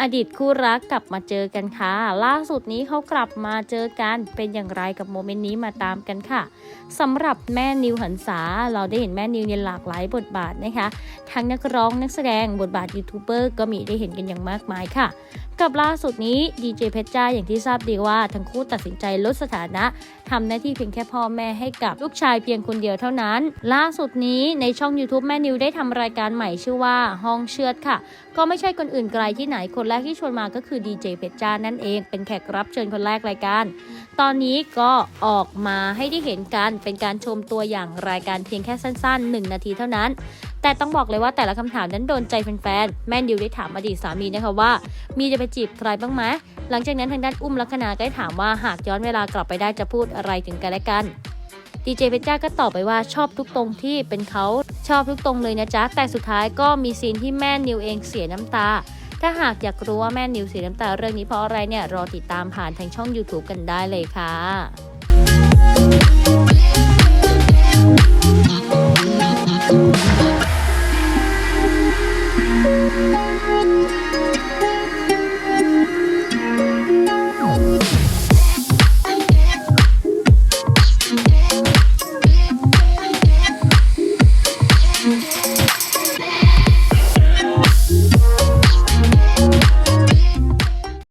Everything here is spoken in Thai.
อดีตคู่รักกลับมาเจอกันค่ะ ล่าสุดนี้เขากลับมาเจอกัน เป็นอย่างไรกับโมเมนต์นี้มาตามกันค่ะสำหรับแม่นิวหันษาเราได้เห็นแม่นิวในหลากหลายบทบาทนะคะ ทั้งนักร้องนักแสดงบทบาทยูทูบเบอร์ก็มีได้เห็นกันอย่างมากมายค่ะ กับล่าสุดนี้ดีเจเพชรจ้าอย่างที่ทราบดีว่าทั้งคู่ตัดสินใจลดสถานะทำหน้าที่เพียงแค่พ่อแม่ให้กับลูกชายเพียงคนเดียวเท่านั้น ล่าสุดนี้ในช่อง YouTube แม่นิวได้ทำรายการใหม่ชื่อว่าห้องเชือดค่ะ ก็ไม่ใช่คนอื่นไกลที่ไหนคนแรกที่ชวนมาก็คือดีเจเพชรจ้านั่นเองเป็นแขกรับเชิญคนแรกรายการ ตอนนี้ก็ออกมาให้ได้เห็นกันเป็นการชมตัวอย่างรายการเพียงแค่สั้นๆ 1 นาทีเท่านั้น แต่ต้องบอกเลยว่าแต่ละคำถามนั้นโดนใจแฟนๆ แม่นิวได้ถามอดีตสามีนะคะว่า มีจะไปจีบใครบ้างไหมหลังจากนั้นทางด้านอุ้มลักษณาก็ได้ถามว่าหากย้อนเวลากลับไปได้จะพูดอะไรถึงกันและกันดีเจเพชรจ้าก็ตอบไปว่าชอบทุกตรงที่เป็นเขาชอบทุกตรงเลยนะจ๊ะ แต่สุดท้ายก็มีซีนที่แม่นิวเองเสียน้ำตา ถ้าหากอยากรู้ว่าแม่นิวเสียน้ำตาเรื่องนี้เพราะอะไรเนี่ยรอติดตามผ่านทางช่อง YouTube กันได้เลยค่ะ Música